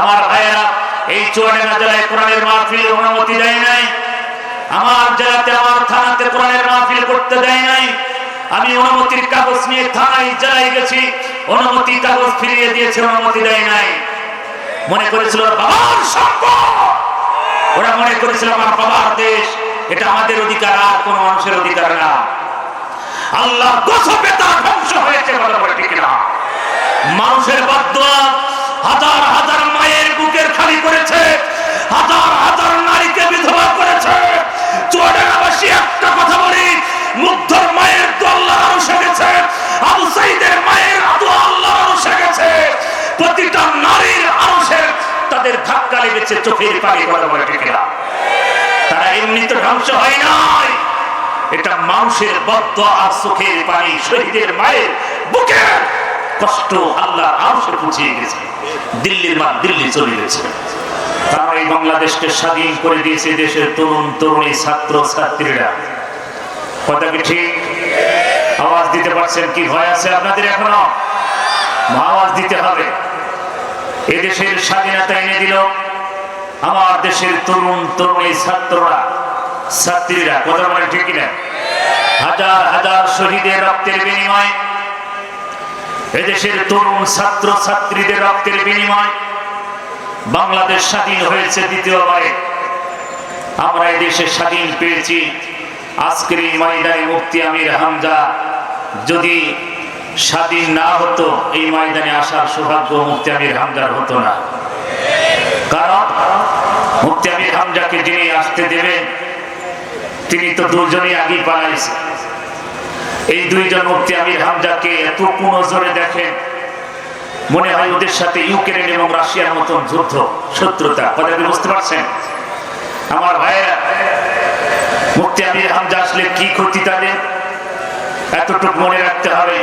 আমার ভাইয়েরা, এই চুয়াডাঙ্গা জেলায় কোরআনের মাহফিল অনুমতি দেয় নাই। আমার জেলাতে, আমার থানাতে কোরআনের মাহফিল করতে দেয় নাই। আমি অনুমতির কাগজ নিয়ে থানায় জেলায় গেছি, অনুমতি কাগজ ফিরিয়ে দিয়েছে, অনুমতি দেয় নাই। মনে করেছিল বাবার সম্পদ ওরা মনে করেছিল আমার বাবার দেশ। এটা আমাদের অধিকার, আর কোন মানুষের অধিকার না। আল্লাহ ধ্বংস হয়েছে মানুষের বদুয়া হাজার হাজার মায়ের বুকের খালি করেছে, হাজার হাজার নারীকে বিধবা করেছে। একটা কথা বলি, মুগ্ধর মায়ের তো আল্লাহ আবু সাইদের মায়ের তো আল্লাহ প্রতিটা নারীর তাদের ধাক্কা লেগেছে চোখের পানি তারা ধ্বংস হয় নাই। এটা মানুষের বদ্ধ আর চোখের পানি, শহীদের মায়ের বুকে কষ্ট আল্লাহ আরশে পৌঁছিয়ে গেছে। দিল্লির মা দিল্লি চলে গেছে। তারা এই বাংলাদেশকে স্বাধীন করে দিয়েছে দেশের তরুণ, তরুণী, ছাত্র, ছাত্রীরা। কথা কি ঠিক? আওয়াজ দিতে পারছেন কি ভয় আছে আপনাদের এখনও? আওয়াজ দিতে হবে। এদেশের স্বাধীনতা এনে দিল আমার দেশের তরুণ, তরুণী ছাত্ররা, ছাত্রীরা। কথা বলে ঠিক না হাজার হাজার শহীদের রক্তের বিনিময় এদেশের তরুণ ছাত্র ছাত্রীদের রক্তের বিনিময় বাংলাদেশ স্বাধীন হয়েছে দ্বিতীয়বারে। আমরা এদেশে স্বাধীন পেয়েছি। আজকের এই ময়দানে মুক্তি আমির হামজা যদি স্বাধীন না হতো, এই ময়দানে আসার সৌভাগ্য মুক্তি আমির হামজার হতো না। কারণ মুক্তি আমির হামজাকে যিনি আসতে দেবেন, তিনি তো দুজনই আগেই পালাইছে। এই দুইজন মুক্তি আমির হামজাকে এত কোন জোরে দেখেন, মনে হয় ওদের সাথে ইউক্রেন এবং রাশিয়ার মতন যুদ্ধ, শত্রুতা। কথা বুঝতে পারছেন? আমার ভাইয়েরা, মুক্তি আমির হামজা আসলে কি ক্ষতি তাদের? এতটুকু মনে রাখতে হবে,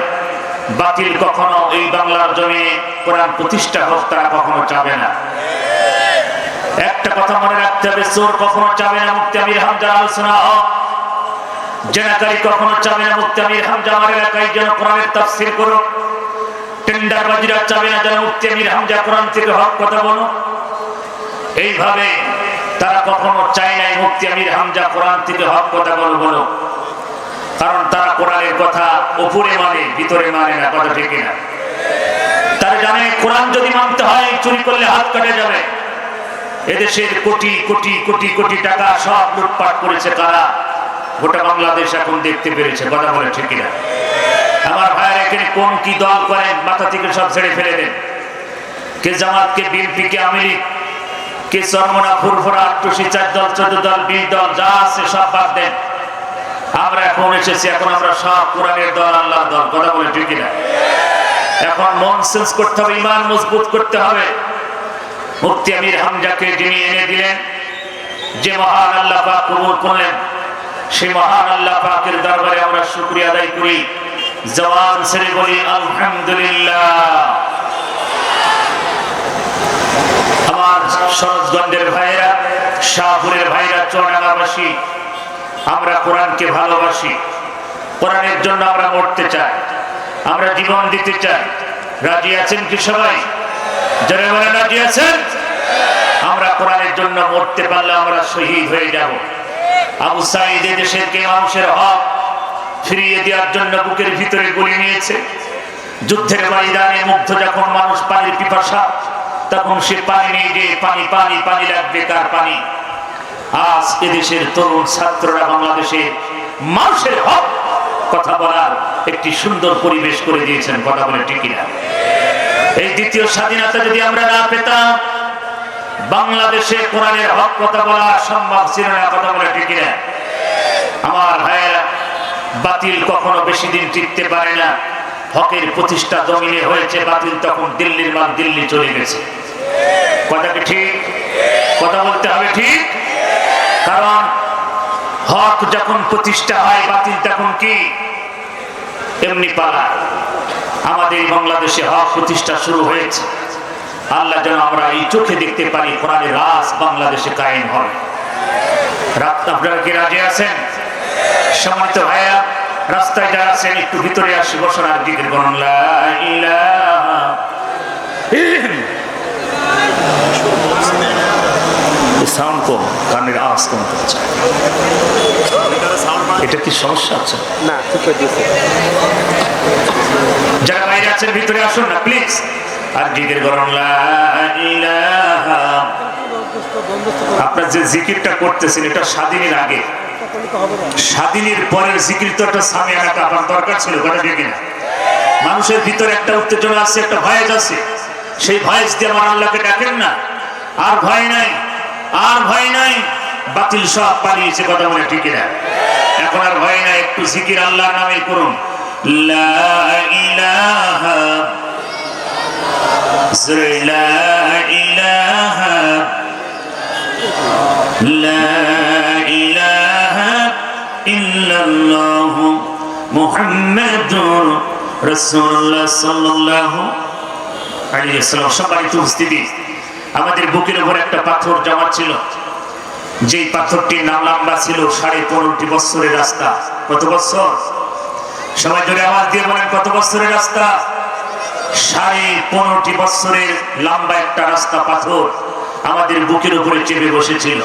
বাতিল কখনো এই বাংলার জমি কোরআন প্রতিষ্ঠা হোক, তারা কখনো চাবে না। একটা কথা মনে রাখতে হবে, চোর কখনো চাবে না মুক্তি আমির হামজার আলোচনা। জেনাকারী এইভাবে তারা কখনো চায় নাই মুক্তি আমির হামজা কোরআন থেকে হক কথা বলো বলো কারণ তারা কোরআনের কথা উপরে মানে ভিতরে মানে না, কথা ঠিক না তারা জানে কোরআন যদি মানতে হয়, চুরি করলে হাত কাটে যাবে। এদেশের কোটি কোটি কোটি কোটি টাকা সব লুটপাট করেছে তারা। গোটা বাংলাদেশ এখন দেখতে পেরেছে, কথা বলে ঠিক না আমার ভাইয়ের এখানে কোন কি দল করেন, মাথা থেকে সব ছেড়ে ফেলে দেন। কে জামাত কে বিএনপি কে, আওয়ামী কে চরমনা, ফুরফুরা, আটটুসি, চার দল, চোদ্দ দল, বিশ দল, যা আছে সব বাদ দেন। আমরা এখন এসেছি, এখন আমরা সব কোরআনের দল, আল্লাহর দল, কথা বলে ঠিক না এখন মন সেন্স করতে হবে, ইমান মজবুত করতে হবে। মুফতি আমির হামজাকে যিনি এনে দিলেন, যে মহান আল্লাহ পাক কবুল করলেন সেই মহান আল্লাহ পাকের দরবারে আমরা শুকরিয়া আদায় করি। জওয়ান ছেড়ে বলি, আলহামদুলিল্লাহ। আমার সরজগঞ্জের ভাইয়েরা, শাহপুরের ভাইরা চৌডাঙ্গাবাসী আমরা কোরআনকে ভালোবাসি। কোরআনের জন্য আমরা মরতে চাই, আমরা জীবন দিতে চাই। রাজি আছেন কি সবাই? যারা রাজি আছেন? আমরা কোরআনের জন্য মরতে পারলে আমরা শহীদ হয়ে যাব। আবু সাইদ দেশের কে মানুষের হক ফিরিয়ে দেওয়ার জন্য বুকের ভিতরে গুলি নিয়েছে। যুদ্ধের ময়দানে মুগ্ধ যখন মানুষ পানির পিপাসা, তখন সে পানি নিয়ে পানি পানি পানি লাগবে, কার পানি? আজ এদেশের তরুণ ছাত্ররা বাংলাদেশে মানুষের হক কথা বলার একটি সুন্দর পরিবেশ করে দিয়েছেন, কথা বলে ঠিকই না এই দ্বিতীয় স্বাধীনতা যদি আমরা না পেতাম বাংলাদেশে কোরআনের হক কথা বলা সম্ভব ছিল না, কথা বলে ঠিকই না আমার ভাইয়েরা, বাতিল কখনো বেশি দিন টিকতে পারে না। হকের প্রতিষ্ঠা জমিনে হয়েছে, বাতিল তখন দিল্লির মাল দিল্লি চলে গেছে। কথা কি ঠিক? কথা বলতে হবে ঠিক? কারণ হক যখন প্রতিষ্ঠা হয়, বাতিল তখন কি? এমনি পালায় আমাদের বাংলাদেশে হক প্রতিষ্ঠা শুরু হয়েছে। আল্লাহ যেন আমরা এই চোখে দেখতে পারি কোরআনের রাস বাংলাদেশে কায়েম হয় রাত আপনারা কি রাজি আছেন? ভাইয়া রাস্তায় যারা আছেন একটু ভিতরে আসি বসনার দিকের সাউন্ড কম কানের আওয়াজ কম এটা কি সমস্যা আছে? না ঠিক যারা বাইরে আছেন ভিতরে আসুন না প্লিজ আপনার যে জিকিরটা করতেছেন, এটা স্বাধীনের আগে। স্বাধীনের পরের জিকির তো একটা স্বামী আনা কাপার দরকার ছিল কথা ঠিক না মানুষের ভিতরে একটা উত্তেজনা আছে, একটা ভয়েস আছে। সেই ভয়েস দিয়ে আমার আল্লাহকে ডাকেন না। আর ভয় নাই, আর ভয় নাই। বাতিল সব পালিয়েছে, কথা বলে ঠিক না এখন আর ভয় নাই, একটু জিকির আল্লাহর নামে করুন। লা ইলাহা। জোরে লা ইলাহা لا إله إلا الله محمد رسول الله صلى الله عليه وسلم সম্মানিত উপস্থিতি আমাদের বুকের উপর একটা পাথর জমা ছিল যেই পাথরটির নাম লম্বা ছিল সাড়ে পনেরোটি বছরের রাস্তা কত বছর সবাই জোরে আওয়াজ দিয়ে বলেন কত বছরের রাস্তা সাড়ে পনেরোটি বছরের লম্বা একটা রাস্তা পাথর আমাদের বুকের উপরে চেপে বসেছিল।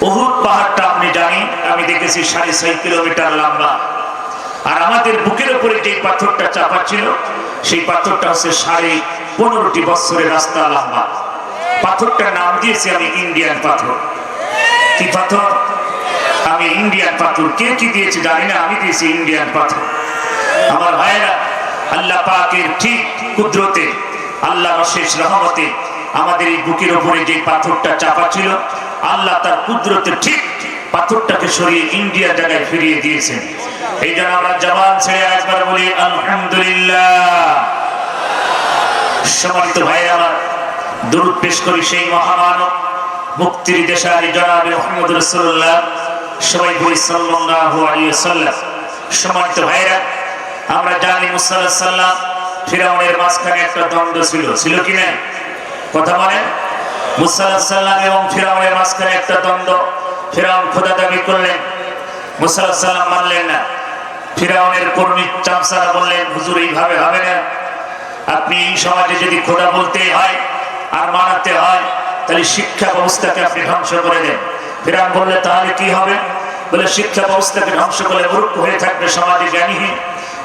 উহুদ পাহাড়টা আপনি জানি আমি দেখেছি সাড়ে ছয় কিলোমিটার লম্বা। আর আমাদের বুকের উপরে যে পাথরটা চাপা ছিল, সেই পাথরটা হচ্ছে সাড়ে পনেরোটি বছরের রাস্তা লম্বা। পাথরটার নাম দিয়েছি আমি ইন্ডিয়ান পাথর। কি পাথর? আমি ইন্ডিয়ান পাথর। কে কি দিয়েছি জানি না, আমি দিয়েছি ইন্ডিয়ান পাথর। আমার ভাইরা আল্লাহ পাকের ঠিক কুদরতে, আল্লাহ অশেষ রহমতে আমাদের এই বুকের উপরে যে পাথরটা চাপা ছিল, আল্লাহ তার কুদরতে ঠিক পাথরটাকে সরিয়ে ইন্ডিয়া জায়গায় ফিরিয়ে দিয়েছেন। এই জন্য আমরা জবান ছেড়ে একবার বলি, আলহামদুলিল্লাহ। সম্মানিত ভাই আমার দরুদ পেশ করি সেই মহামানব মুক্তির দেশারি জনাবে মোহাম্মদ রসুল্লাহ সবাই বলি আলাইহি ওয়াসাল্লাম। সম্মানিত ভাইরা আমরা জানি মুসা সাল্লাম ফিরাউনের মাঝখানে একটা দ্বন্দ্ব ছিল। ছিল কি না? কথা বলেন। মুসা সাল্লাম এবং ফিরাউনের মাঝখানে একটা দ্বন্দ্ব। ফিরাউন খোদা দাবি করলেন মুসা সাল্লাম মানলেন না। ফিরাউনের কর্মী চামসারা বললেন, হুজুর, এইভাবে হবে না। আপনি এই সমাজে যদি খোদা বলতে হয় আর মানাতে হয়, তাহলে শিক্ষা ব্যবস্থাকে আপনি ধ্বংস করে দেন। ফিরাউন বললে, তাহলে কি হবে? বলে, শিক্ষা ব্যবস্থাকে ধ্বংস করে মূর্খ হয়ে থাকবে, সমাজে জ্ঞানীহীন।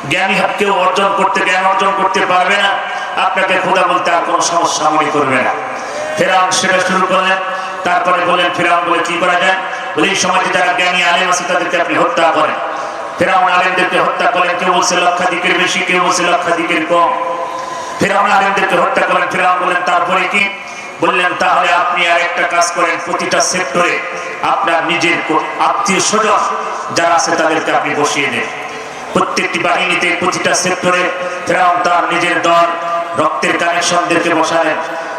জ্ঞানী কেউ অর্জন করতে, জ্ঞান অর্জন করতে পারবে না। আপনাকে খোদা বলতে আর কোনো সমস্যা মনে করবে না। ফেরাউন সেটা শুরু করলেন, তারপরে বললেন, ফেরাউন বলে কি করা যায়? বলে, এই সমাজে যারা জ্ঞানী আলেম আছে, তাদেরকে আপনি হত্যা করেন। ফেরাউন আলেমদেরকে হত্যা করেন, কেউ বলছে লক্ষাধিকের বেশি, কেউ বলছে লক্ষাধিকের কম। ফেরাউন আলেমদেরকে হত্যা করেন, ফেরাউন বললেন, তারপরে কি? বললেন, তাহলে আপনি আর একটা কাজ করেন, প্রতিটা সেক্টরে আপনার নিজের আত্মীয় স্বজন যারা আছে, তাদেরকে আপনি বসিয়ে দেন। প্রত্যেকটি বাহিনীতে প্রতিটা সেক্টরে ফেরাউন তার নিজের দল রক্তের কানেকশনদেরকে বসালেন।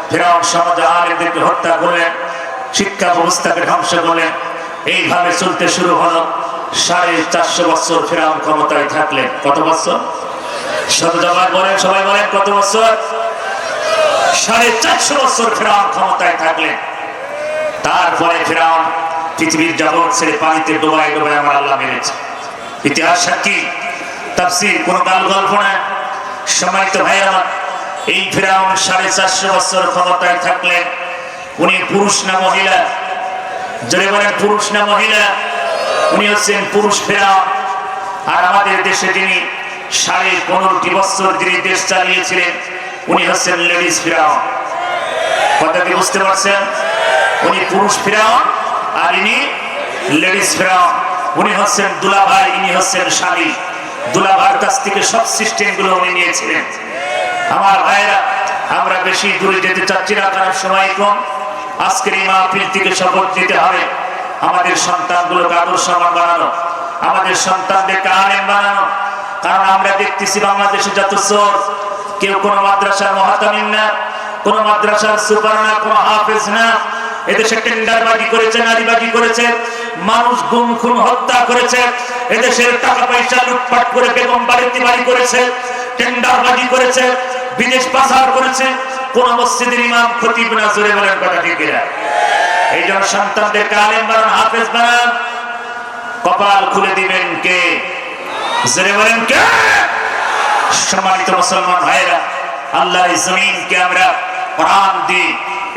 ফেরাউন আলেমদেরকে হত্যা করলেন, শিক্ষা ব্যবস্থাকে ধ্বংস করলেন। এইভাবে চলতে শুরু হলো সাড়ে চারশো বছর ফেরাউন ক্ষমতায় থাকলেন। কত বছর? সবাই বলেন সবাই বলেন কত বছর? সাড়ে চারশো বছর ফেরাউন ক্ষমতায় থাকলেন। তারপরে ফেরাউন পৃথিবীর জগৎ ছেড়ে পানিতে ডোবায় ডোবায় আমার আল্লাহ মেরেছে। ইতিহাস সাক্ষী তাফসির, কোন কাল গল্প না সম্মানিত ভাই আমার এই ফেরাউন সাড়ে চারশো বছর ক্ষমতায় থাকলে উনি পুরুষ না মহিলা? জোরে বলেন, পুরুষ না মহিলা? উনি হচ্ছেন পুরুষ ফেরাউন। আর আমাদের দেশে যিনি সাড়ে পনেরোটি বছর যিনি দেশ চালিয়েছিলেন, উনি হচ্ছেন লেডিস ফিরাউন। কথা কি বুঝতে পারছেন? উনি পুরুষ ফিরাউন আর ইনি লেডিস ফিরাউন। উনি হচ্ছেন দুলাভাই, ইনি হচ্ছেন স্বামী। দুলাভার কাছ থেকে সব সিস্টেমগুলো উনি নিয়েছিলেন। আমার ভাইরা, আমরা বেশি দূরে যেতে চাচ্ছি না, কারণ সময় কম। আজকের এই মাহফিল থেকে শপথ নিতে হবে। আমাদের সন্তানগুলোকে আদর্শমান বানানো, আমাদের সন্তানদেরকে আলেম বানানো। কারণ আমরা দেখতেছি বাংলাদেশে যত চোর, কেউ কোনো মাদ্রাসার মহাতামিন না, কোন মাদ্রাসার সুপার না, কোন হাফেজ না। এদেশে টেন্ডারবাজি করেছে, নারীবাজি করেছে। মানুষ গুম খুন, হত্যা করেছে। এদেশের টাকা পয়সা লুটপাট করে বেগম বাড়িতে বাড়ি করেছে, টেন্ডারবাজি করেছে, বিদেশ পাচার করেছে। কোন মসজিদের ইমাম খতিব না, জোরে বলেন কথা ঠিক? এই জন্য সন্তানদেরকে আলেম বানান, হাফেজ বানান। কপাল খুলে দিবেন কে? জোরে বলেন কে? সম্মানিত মুসলমান ভাইরা আল্লাহর এই জমিনকে আমরা কোরআন দিয়ে,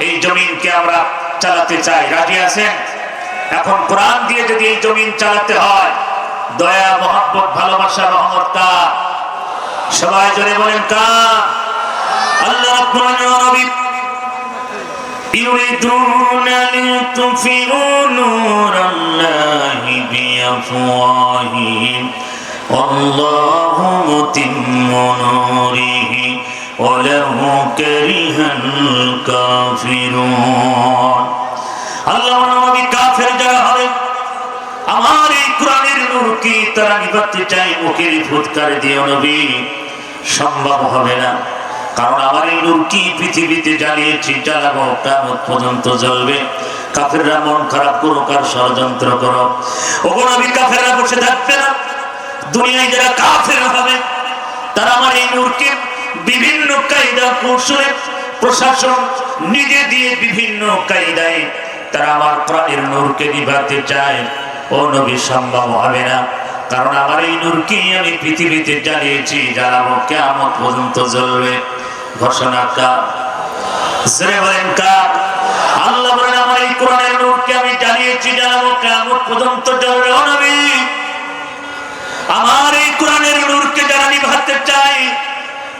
এই জমিনকে আমরা চালাতে চাই। রাজি আছেন? এখন কোরআন দিয়ে যদি এই জমিন চালাতে হয় দয়া মহব্বত ভালোবাসা রহমত কার সবাই জোরে বলেন কার আল্লাহ রাব্বুল আলামিন يريدون ليطفئوا نور الله بأفواههم والله متم نوره ولو كره الكافرون আল্লাহ নবী কাফের যারা হবে, আমার এই কোরআনের নূর তারা নিভাতে চাই মুখের ফুৎকার দিও নবী। সম্ভব হবে না। কারণ আমার এই নূর কি পৃথিবীতে জ্বালিয়েছি, জ্বালাবো কেমন পর্যন্ত জ্বলবে। কাফেররা মন খারাপ করো কার ষড়যন্ত্র করো ওগো নবী, কাফেররা বসে থাকবে না। দুনিয়ায় যারা কাফের হবে, তারা আমার এই নূরকে বিভিন্ন কায়দা কৌশলে প্রশাসন নিজে দিয়ে বিভিন্ন কায়দায় তারা আমার প্রাণের নূরকে নিভাতে চায়। ও নবী, সম্ভব হবে না। কারণ আমার এই নূরকে আমি পৃথিবীতে জ্বালিয়েছি জ্বালাবো কেমন পর্যন্ত জ্বলবে। ঘোষণা কার? আল্লাহ আমার আমি আমার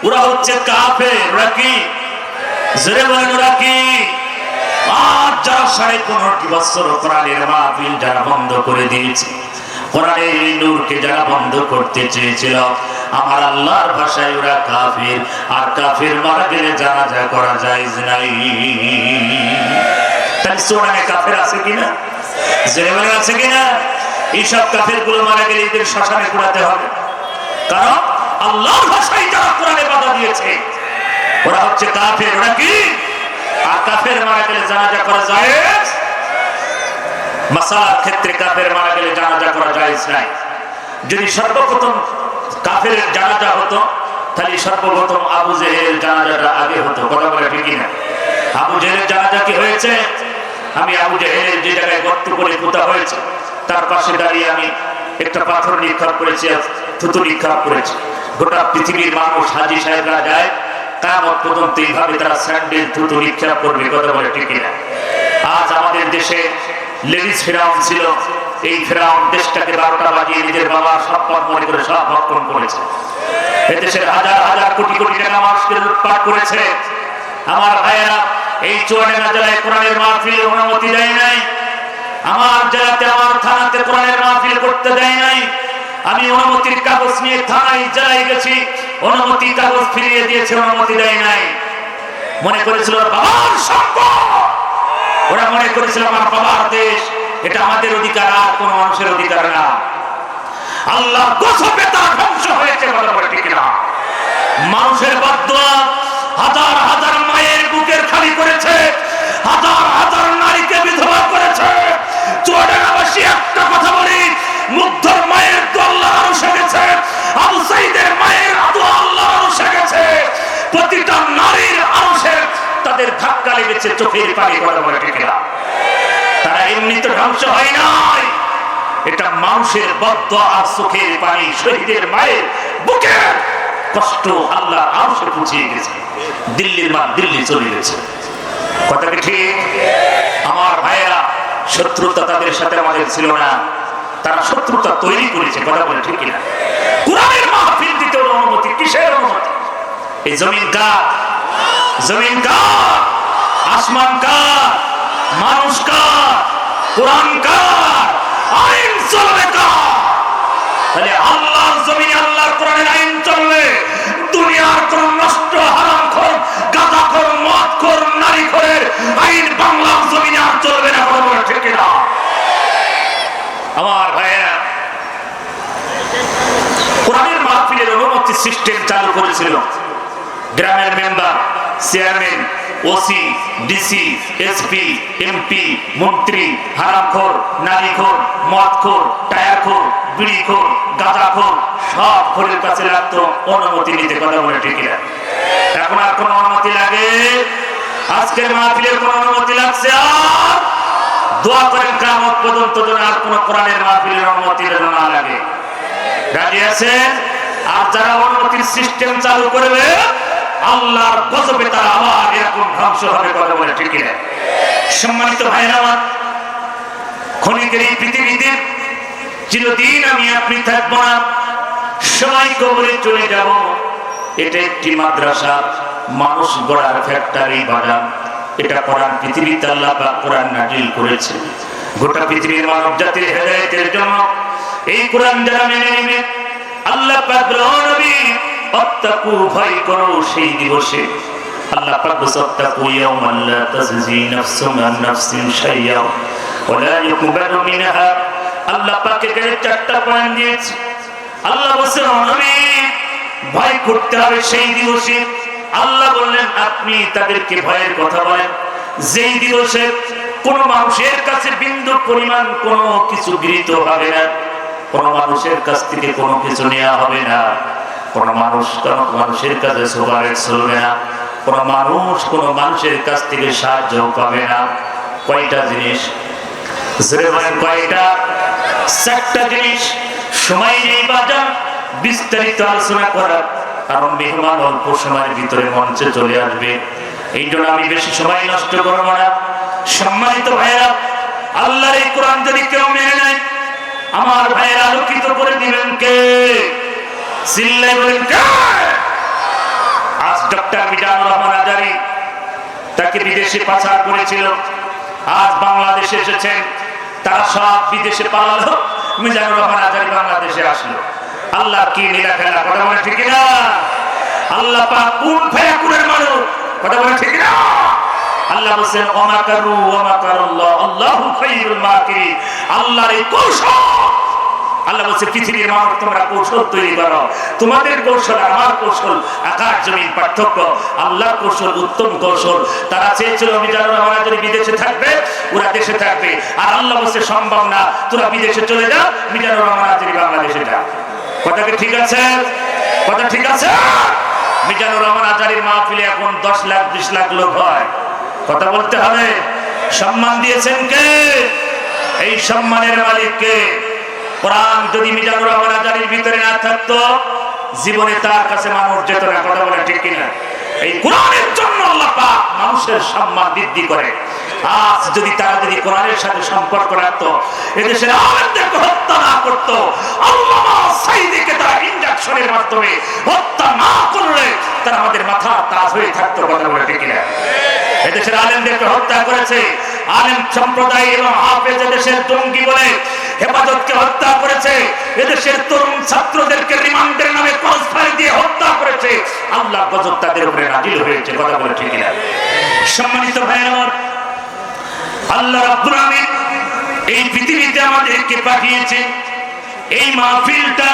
ওরা হচ্ছে কি? ওরা কি? আর যারা সাড়ে পনেরোটি বছর কোরআনের মাহফিল যারা বন্ধ করে দিয়েছে, কোরআনের এই নূরকে যারা বন্ধ করতে চেয়েছিল, আমার আল্লাহর ভাষায় ওরা কাফির, আর কাফির মারা গেলে জানাজা করা যায় নাই। তাহলে সোনায় কাফের আছে কিনা? জেলেমানে আছে কিনা? এইসব কাফেরগুলো মারা গেলে এদের শ্মশানে কুড়াতে হবে। কারণ আল্লাহর ভাষায় যারা কোরআনে বাধা দিয়েছে, ওরা হচ্ছে কাফের, ওরা কি? আর কাফের মারা গেলে জানাজা করা যায়? মাসালার ক্ষেত্রে কাফের মারা গেলে জানাজা করা যায় নাই। যদি সর্বপ্রথম কাফের জানাজা হতো তাহলে সর্বপ্রথম আবু জেহেল জানাজাটা আগে হতো। কথা বলে ঠিকই না। আবু জেহেলের জানাজা কি হয়েছে? আমি আবু জেহেলের যে জায়গায় গর্ত করে পোতা হয়েছে তার পাশে দাঁড়িয়ে আমি একটা পাথর নিক্ষেপ করেছি থুতু নিক্ষেপ করেছি। গোটা পৃথিবীর মানুষ হাজি সাহেবরা যায় কামত পর্যন্ত এইভাবে তারা স্যান্ডেল থুতু নিক্ষেপ করবে কথা বলে ঠিক না আজ আমাদের দেশে লেডিস ফেরাউন ছিল। এই ফেরাউন দেশটাকে বারোটা বাজিয়ে নিজের বাবা সম্পদ মনে করে সব ভক্ষণ করেছে। এদেশের হাজার হাজার কোটি কোটি টাকা মানুষকে লুটপাট করেছে। আমার ভাইয়েরা, এই চুয়াডাঙ্গা জেলায় কোরআনের মাহফিল অনুমতি দেয় নাই। আমার জেলাতে, আমার থানাতে কোরআনের মাহফিল করতে দেয় নাই। আমি অনুমতির কাগজ নিয়ে থানায় জেলায় গেছি। অনুমতি কাগজ ফিরিয়ে দিয়েছে, অনুমতি দেয় নাই। মনে করেছিল বাবার সম্পদ ওরা মনে করেছিল আমার বাবার দেশ। এটা আমাদের অধিকার, আর কোন মানুষের অধিকার না। আল্লাহ ধ্বংস হয়েছে মানুষের বদুয়া হাজার হাজার মায়ের বুকের খালি করেছে, হাজার হাজার নারীকে বিধবা করেছে। একটা কথা বলি মায়ের তো আল্লাহ আরও সাইদের মায়ের আল্লাহ আরও প্রতিটা নারীর আরশের তাদের ধাক্কা লেগেছে চোখের পানি তারা এমনিতে ধ্বংস হয় নাই। এটা মানুষের বদ্ধ আর চোখের পানি, শহীদের মায়ের বুকে কষ্ট আল্লাহ পৌঁছিয়ে গেছে দিল্লির মা দিল্লি চলে গেছে। ঠিক? আমার ভাইয়েরা, শত্রুতা তাদের সাথে আমাদের ছিল না। তারা শত্রুতা তৈরি করেছে, কথা বলে ঠিক না কোরআনের মাহফিল দিতে অনুমতি, কিসের অনুমতি? এই জমিন কার? আসমান কার? মানুষ কার? কোরআন কার? আইন চলবে কার? তাহলে আল্লাহর জমিনে আল্লাহর কোরআনের আইন চলবে। দুনিয়ার কোন নষ্ট, হারাম, খোর, গাঁদা খোর, মদ সিস্টেম চালু করেছিল। গ্রামের member, chairman, OC, DC, SP, MP, মন্ত্রী, হারামখোর, নারীখোর, মদখোর, টায়ারখোর, বিড়িখোর, গাঁজাখোর, সব খোরের কাছে লাগতো অনুমতি নিতে কথা বলে, ঠিক এখন আর কোন অনুমতি লাগে? আজকের মাহফিলের কোন অনুমতি লাগছে আর? দোয়া করেন কামত পর্যন্ত যেন আর কোন কোরআনের মাহফিলের অনুমতি যেন না লাগে। রাজি আছেন? আর যারা অনুমতির সিস্টেম চালু করবে, আল্লাহর গজবে তারা আবার এরকম ধ্বংস হবে কথা বলে, ঠিক সম্মানিত ভাইরা আমার ক্ষণিকের এই পৃথিবীতে চিরদিন আমি আপনি থাকব না, সবাই কবরে চলে যাব। এটা একটি মাদ্রাসা, মানুষ গড়ার ফ্যাক্টরি বাগান এটা কোরআন পৃথিবীতে আল্লাহ পাক কোরআন নাজিল করেছে। গোটা পৃথিবীর মানব জাতির হেদায়েতের জন্য এই কোরআন যারা মেনে নেবে আল্লাহ পাক বলেন, "ও নবী অত্তাকু ভয় করো সেই দিবসে। আল্লাহ পাক বলেন, "অত্তাকু লা তাজজি নাফসুন আন নাফসিন শাইয়্যা ওয়া লা ইউকবালু মিনহা। আল্লাহ পাক চারটা পয়েন্ট দিয়েছে। আল্লাহ বলছেন "ও নবী ভয় করতে হবে সেই দিবসে। আল্লাহ বললেন আপনি তাদেরকে ভয়ের কথা বলেন। যেই দিবসে কোন মানুষের কাছে বিন্দু পরিমাণ কোনো কিছু গৃহীত হবে না। কোন মানুষের কাছ থেকে কোনো কিছু নেওয়া হবে না। কোন মানুষ কোন মানুষের কাছে সুপারিশ চলবে না। কোন মানুষ কোন মানুষের কাছ থেকে সাহায্য পাবে না। কয়টা জিনিস? জিনিস। বাজার। বিস্তারিত আলোচনা করার কারণ মেহমান অল্প সময়ের ভিতরে মঞ্চে চলে আসবে। এই জন্য আমি বেশি সময় নষ্ট সম্মানিত ভাইয়েরা, আল্লাহর এই কোরআন যদি কেউ মেনে নেয় আমার ভাইয়ের আলোকিত করে দিবেন কে? চিল্লাই আজ ডক্টর রহমান আজারি তাকে বিদেশে পাচার করেছিল। আজ বাংলাদেশে এসেছেন। তারা সব বিদেশে পালালো। মিজানুর রহমান আজারি বাংলাদেশে আসলো। আল্লাহ কি নীলা খেলা, কথা বলে ঠিক না আল্লাহ পাক কোন ফায়াকুনের মানুষ, কথা বলে ঠিক না আল্লাহ বলছেন অমাকারু অমাকারুল্লাহ আল্লাহু খাইরুল মাকিরিন আল্লাহর এই আল্লাহ বলছে, পৃথিবীর মানুষ, তোমরা কৌশল তৈরি করো। তোমাদের কৌশল, আমার কৌশল, আকাশ জমিন পার্থক্য। আল্লাহর কৌশল উত্তম কৌশল। তারা চেয়েছিল মিজানুর রহমান যদি বিদেশে থাকবে, ওরা দেশে থাকবে। আর আল্লাহ বলছে, সম্ভব না, তোরা বিদেশে চলে যা, মিজানুর রহমান যদি বাংলাদেশে যা। কথা কি ঠিক আছে? কথা ঠিক আছে? মিজানুর রহমান আজারির মাহফিলে এখন দশ লাখ, বিশ লাখ লোক হয়। কথা বলতে হবে। সম্মান দিয়েছেন কে? এই সম্মানের মালিক কে? কোরআন যদি মিজানুর রহমান আজারির ভিতরে না থাকতো, জীবনে তার কাছে মানুষ যেত না, কথা বলে ঠিক কিনা? এই কোরআনের জন্য আল্লাহ পাক মানুষের সম্মান বৃদ্ধি করে। আজ যদি তারা যদি কোরআনের সাথে সম্পর্ক রাখতো, এদেশের আলেমদেরকে হত্যা না করতো, আল্লামা সাইদিকে তারা ইনজেকশনের মাধ্যমে হত্যা না করলে তারা আমাদের মাথা তাজ হয়ে থাকতো, কথা বলে ঠিক কিনা? এদেশের আলেমদেরকে হত্যা করেছে। আলেম সম্প্রদায় এবং হাফেজ এদেশের জঙ্গি বলে হেফাজতকে হত্যা করেছে। এদেশের তরুণ ছাত্রদেরকে রিমান্ডের নামে ক্রস দিয়ে হত্যা করেছে। আল্লাহ গজব তাদের উপরে নাজিল হয়েছে, কথা বলে ঠিক না সম্মানিত ভাই আমার আল্লাহ রাব্বুল আলামিন এই পৃথিবীতে আমাদেরকে পাঠিয়েছে। এই মাহফিলটা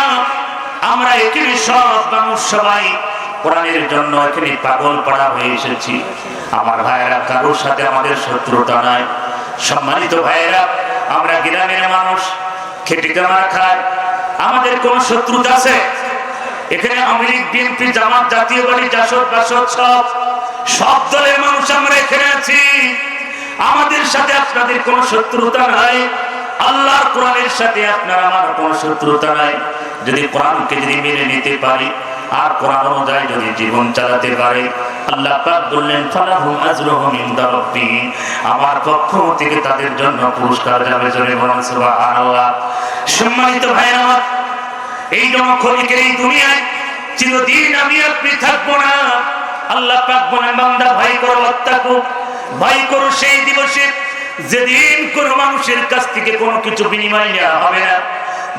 আমরা এখানে সব মানুষ সবাই কোরআনের জন্য এখানে পাগল পাড়া হয়ে এসেছি। আমার ভাইয়েরা, কারোর সাথে আমাদের শত্রুতা নাই। সম্মানিত ভাইয়েরা, আমরা গ্রামের মানুষ, খেটে জামা খায়। আমাদের কোন শত্রুতা আছে? এখানে লীগ, বিএনপি, জামাত, জাতীয় বাড়ি জাসদ, বাসদ সব সব দলের মানুষ আমরা এখানে আছি। আমাদের সাথে আপনাদের কোন শত্রুতা নাই। আল্লাহর কোরআনের সাথে আপনার আমার কোন শত্রুতা নাই। যদি কোরআনকে যদি মেনে নিতে পারি আর কোরআন অনুযায়ী যদি জীবন চালাতে পারে, আল্লাহ পাক বললেন, ফালাহুম আজরুহুম ইনদা রাব্বিহিম আমার পক্ষ থেকে তাদের জন্য পুরস্কার যাবে জোরে বলুন, সুবহানাল্লাহ। সম্মানিত ভাইরা আমার, এই জন্য ক্ষণিকের এই দুনিয়ায় চিরদিন আমি আপনি থাকব না। আল্লাহ পাক বলেন, বান্দা, ভয় করো অত্যাকু ভয় করো সেই দিবসে যেদিন কোন মানুষের কাছ থেকে কোনো কিছু বিনিময় নেওয়া হবে না।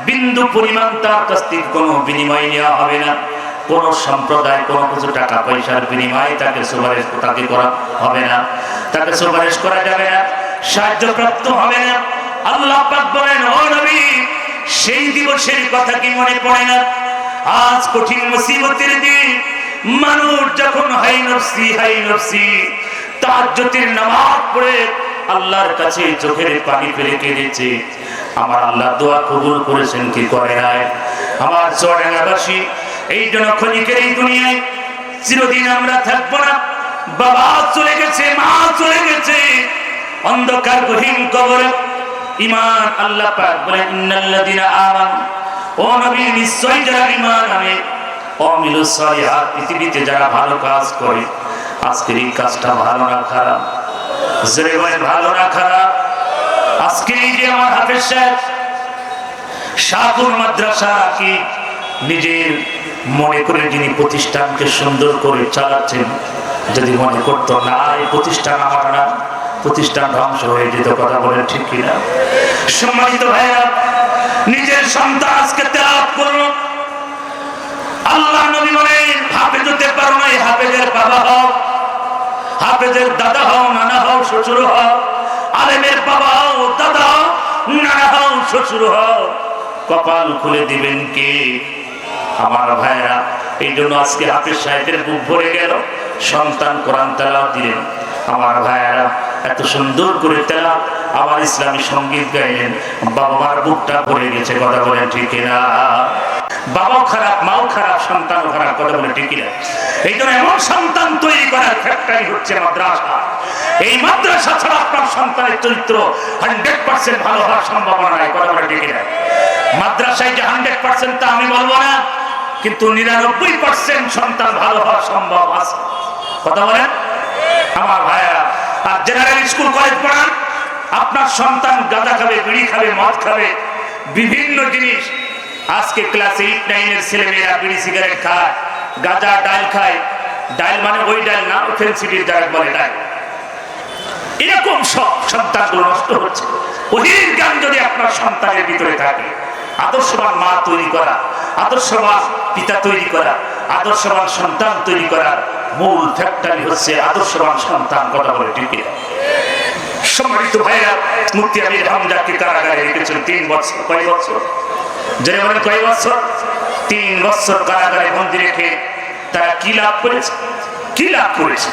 বিন্দু পরিমাণ তার কাছ থেকে কোনো বিনিময় নেওয়া হবে না। কোন সম্প্রদায়, কোন কিছু টাকা পয়সার বিনিময়ে তাকে সুপারিশ, তাকে করা হবে না। তাকে সুপারিশ করা যাবে না সাহায্য প্রাপ্ত হবে না। আল্লাহ পাক বলেন, ও নবী, সেই দিবসের কথা কি মনে পড়ে না? আজ কঠিন মুসিবতের দিন। মানুষ যখন হাই নফসি হাই নফসি তাজ্জুদের নামাজ পড়ে আল্লাহর কাছে চোখের পানি ফেলে কেঁদেছে। আমার আল্লাহ দোয়া কবুল করেছেন, কি করে নাই? আমার চড়াবাসী এই জন্য ক্ষণিকের এই দুনিয়ায় চিরদিন আমরা থাকব না। বাবা চলে গেছে, মা চলে গেছে। অন্ধকার, গহীন কবরে। ইমান আল্লাহ পাক বলেন, ইন্নাল্লাযিনা আমানু। ও নবী নিশ্চয় যারা ইমান আনে অমিলু সলিহাত, পৃথিবীতে যারা ভালো কাজ করে, আজকের এই কাজটা ভালো না খারাপ? জোরে বলেন, ভালো না খারাপ? আজকে এই যে আমার হাফেজ সাহেব শাহপুর মাদ্রাসা কি নিজের মনে করে যিনি প্রতিষ্ঠানকে সুন্দর করে চালাচ্ছেন, যদি মনে করতো, না, এই প্রতিষ্ঠান আমার না, প্রতিষ্ঠান ধ্বংস হয়ে যেত। কথা বলে ঠিক কিনা? সম্মানিত ভাইয়া নিজের সন্তান আজকে তেলাপ করল। আল্লাহ নবী বলেন হাফেজ হতে পারো না হাফেজের বাবা হও, হাফেজের দাদা হও, নানা হও, শ্বশুর হও, আলেমের বাবা হও, দাদা হও, নানা হও, শ্বশুর হও। কপাল খুলে দিবেন কে? আমার ভাইরা, এই জন্য আজকে হাফেজ সাহেবের বুক ভরে গেল, সন্তান কোরআন তেলাও দিলেন। আমার ভাইয়েরা এত সুন্দর করে তেলা আবার ইসলামী সংগীত গাইলেন। বাবা মার বুকটা ভরে গেছে, কথা বলেন ঠিক না বাবাও খারাপ, মাও খারাপ, সন্তানও খারাপ, কথা বলে ঠিক না এই জন্য এমন সন্তান তৈরি করার ফ্যাক্টরি হচ্ছে মাদ্রাসা। এই মাদ্রাসা ছাড়া আপনার সন্তানের চরিত্র হান্ড্রেড পার্সেন্ট ভালো হওয়ার সম্ভাবনা নাই, কথা বলে ঠিক না মাদ্রাসায় যে হান্ড্রেড পার্সেন্ট তা আমি বলব না। কিন্তু নিরানব্বই পার্সেন্ট সন্তান ভালো হওয়া সম্ভব আছে। কথা বলেন? আমার ভাইয়া, আর জেনারেল স্কুল কলেজ পড়ান। আপনার সন্তান গাঁজা খাবে, বিড়ি খাবে, মদ খাবে, বিভিন্ন জিনিস। আজকে ক্লাস এইট নাইনের ছেলেমেয়েরা বিড়ি সিগারেট খায়, গাঁজা, ডাল খায়। ডাল মানে ওই ডাল না ফেন্সিটির ডাল বলে ডাল। এরকম সব সন্তানগুলো নষ্ট হচ্ছে। ওহির জ্ঞান যদি আপনার সন্তানের ভিতরে থাকে আদর্শবান মা তৈরি করা, আদর্শবান পিতা তৈরি করা, আদর্শবান সন্তান তৈরি করার মূল ফ্যাক্টরি হচ্ছে আদর্শবান সন্তান, কথা বলে কিনা? সম্মানিত ভাইরা মুক্তি আমির হামজাকে কারাগারে রেখেছেন তিন বছর, কয় বছর? জেনে বলেন কয় বছর? তিন বছর কারাগারে বন্দি রেখে তারা কি লাভ করেছে? কি লাভ করেছে?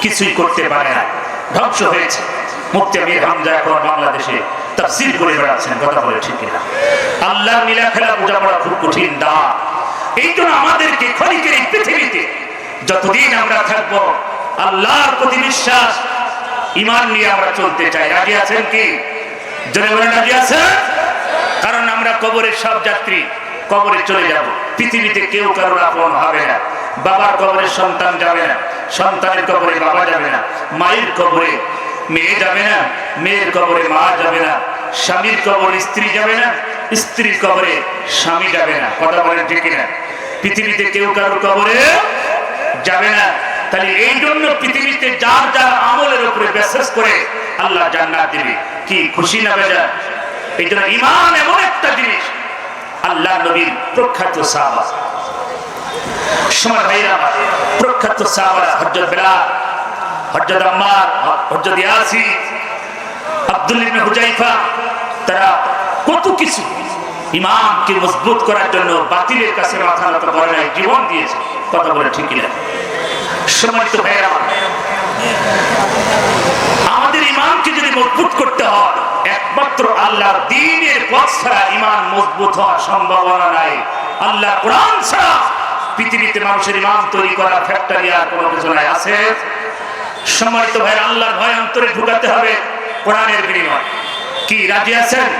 কিছুই করতে পারে না, ধ্বংস হয়েছে। মুক্তি আমির হামজা এখন বাংলাদেশে তাফসির করে বেড়াচ্ছেন কথা বলে ঠিক কিনা? আল্লাহ মিলা খেলা বোঝা পড়া খুব কঠিন দা। এই জন্য আমাদেরকে ক্ষণিকের এই পৃথিবীতে যতদিন আমরা থাকব, আল্লাহর প্রতি বিশ্বাস ইমান নিয়ে আমরা চলতে চাই। রাজি আছেন কি? জনে বলেন, রাজি আছেন? কারণ আমরা কবরের সব যাত্রী কবরে চলে যাব। পৃথিবীতে কেউ কারোর আপন হবে না। বাবার কবরে সন্তান যাবে না। সন্তানের কবরে বাবা যাবে না। মায়ের কবরে মেয়ে যাবে না, মেয়ের কবরে মা যাবে না, স্বামীর কবরে স্ত্রী যাবে না, স্ত্রীর কবরে স্বামী যাবে না। কথা বলেন ঠিক না পৃথিবীতে কেউ কারোর কবরে যাবে না। তাহলে এই জন্য পৃথিবীতে যার যার আমলের উপরে বিশ্বাস করে আল্লাহ জান্নাত দিবে। কি, খুশি না এই জন্য ইমান এমন একটা জিনিস, আল্লাহ নবীর প্রখ্যাত সাহাবা। সময় ভাইরা প্রখ্যাত সাহাবা হজরত বেলাল হজরত আম্মার হজরত ইয়াসি আব্দুল ইবনে হুজাইফা, তারা কত কিছু ইমামকে মজবুত করার জন্য বাতিলের কাছে জীবন দিয়েছে। কথা বলে ঠিকই না সম্মানিত ভাইয়েরা, আমাদের ইমানকে যদি মজবুত করতে হয়, একমাত্র আল্লাহর দিনের পথ ছাড়া ইমান মজবুত হওয়ার সম্ভাবনা নাই। আল্লাহ কোরআন ছাড়া পৃথিবীতে মানুষের ইমান তৈরি করা ফ্যাক্টরি আর কোনো কিছু নাই। আছে? সম্মানিত ভাই আল্লাহর ভয় অন্তরে ঢুকাতে হবে কোরআনের বিনিময়। কি, রাজি আছেন?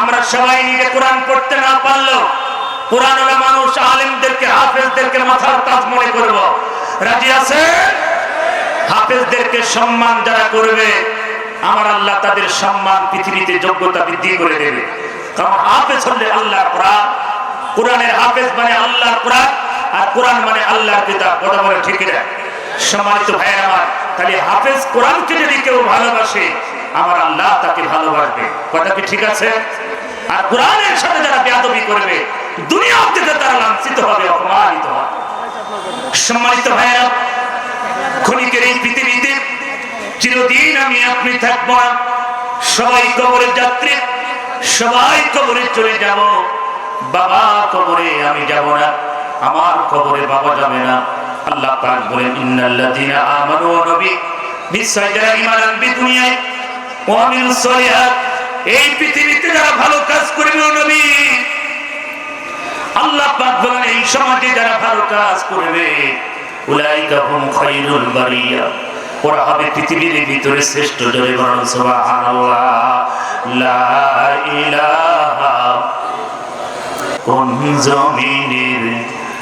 আমরা সবাই নিজে কোরআন পড়তে না পারলেও কোরআন মানুষ, আলেমদেরকে, হাফেজদেরকে মাথার তাজ মনে করব। রাজি আছেন? হাফেজদেরকে সম্মান যারা করবে, আমার আল্লাহ তাদের সম্মান পৃথিবীতে যোগ্যতা বৃদ্ধি করে দেবে। কারণ হাফেজ হলে আল্লাহর কোরআন, কোরআনের হাফেজ মানে আল্লাহর কোরআন, আর কোরআন মানে আল্লাহর কিতাব। কথা বলে ঠিক না সম্মানিত ভাইয়ের আমার তাহলে হাফেজ কোরআনকে যদি কেউ ভালোবাসে, আমার আল্লাহ তাকে ভালোবাসবে। কথা কি ঠিক আছে? আর কোরআনের সাথে যারা বেয়াদবি করবে দুনিয়া থেকে তারা লাঞ্ছিত হবে, অপমানিত হবে। সম্মানিত ভাইয়েরা, ক্ষণিকের এই পৃথিবীতে চিরদিন আমি আপনি থাকব সবাই কবরে যাত্রী, সবাই কবরে চলে যাব। বাবা কবরে আমি যাব না, আমার কবরে বাবা যাবে না। আল্লাহ পাক বলেন, ইন্নাল্লাযীনা আমানু ওয়া নবী নিশ্চয় যারা ঈমান আনবে দুনিয়ায় ওয়া আমিলুস সলিহাত, এই পৃথিবীতে যারা ভালো কাজ করবে ও নবী, আল্লাহ পাক বলেন, এই সমাজে যারা ভালো কাজ করবে, উলাইকা হুম খায়রুল বারিয়া, ওরা হবে পৃথিবীর ভিতরে শ্রেষ্ঠ জয় বরণ সুবহানাল্লাহ, লা ইলাহা, কোন জমিনের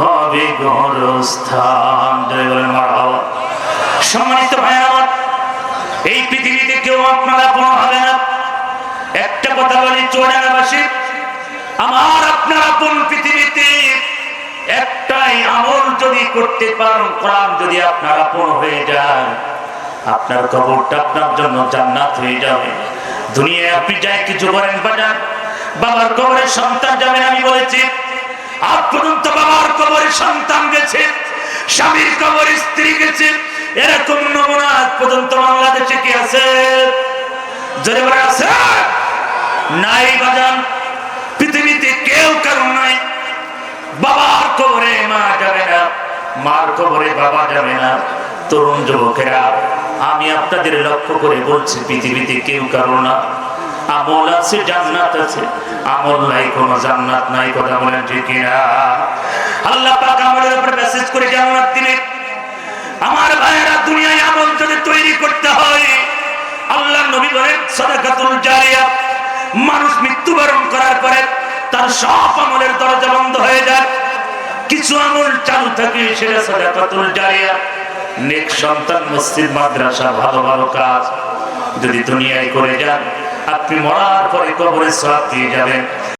হবে গরস্থান। সম্মানিত ভাই আমার এই পৃথিবীতে কেউ আপনারা কোনো হবে না। একটা কথা বলি চোরাবাসী আমার আপনার আপন পৃথিবীতে একটাই আমল যদি করতে পারেন, কোরআন যদি আপনার আপন হয়ে যায়, আপনার কবরটা আপনার জন্য জান্নাত হয়ে যাবে। দুনিয়ায় আপনি যাই কিছু করেন, বাজান, বাবার কবরে সন্তান যাবেন, আমি বলেছি আজ পর্যন্ত বাবার কবরে সন্তান গেছে, স্বামীর কবরে স্ত্রী গেছে, এরকম নমুনা আজ পর্যন্ত বাংলাদেশে কি আছে? আছে। নাই বাজান, পৃথিবীতে কেউ কারণ নাই। বাবার কবরে মা যাবে না, মার কবরে বাবা যাবে না। তরুণ যুবকেরা, আমি আপনাদের লক্ষ্য করে বলছি, পৃথিবীতে কেউ কারও না। আমল আছে, জান্নাত আছে। আমল নাই, কোনো জান্নাত নাই, কথা বলেন ঠিক কিনা? আল্লাহ পাক আমাদের উপরে মেসেজ করে জান্নাত দিলে আমার ভাইয়েরা, দুনিয়ায় আমল যদি তৈরি করতে হয়, আল্লাহ নবী বলেন, সাদাকাতুল জারিয়া। মানুষ মৃত্যুবরণ করার পরে তার সব আমলের দরজা বন্ধ হয়ে যায়। কিছু আমল চালু থাকে, সেটা সাদাকাতুল জারিয়া। নেক সন্তান, মসজিদ, মাদ্রাসা, ভালো ভালো কাজ। যদি দুনিয়ায় করে যান আপনি মরার পরে কবরের সব দিয়ে যাবেন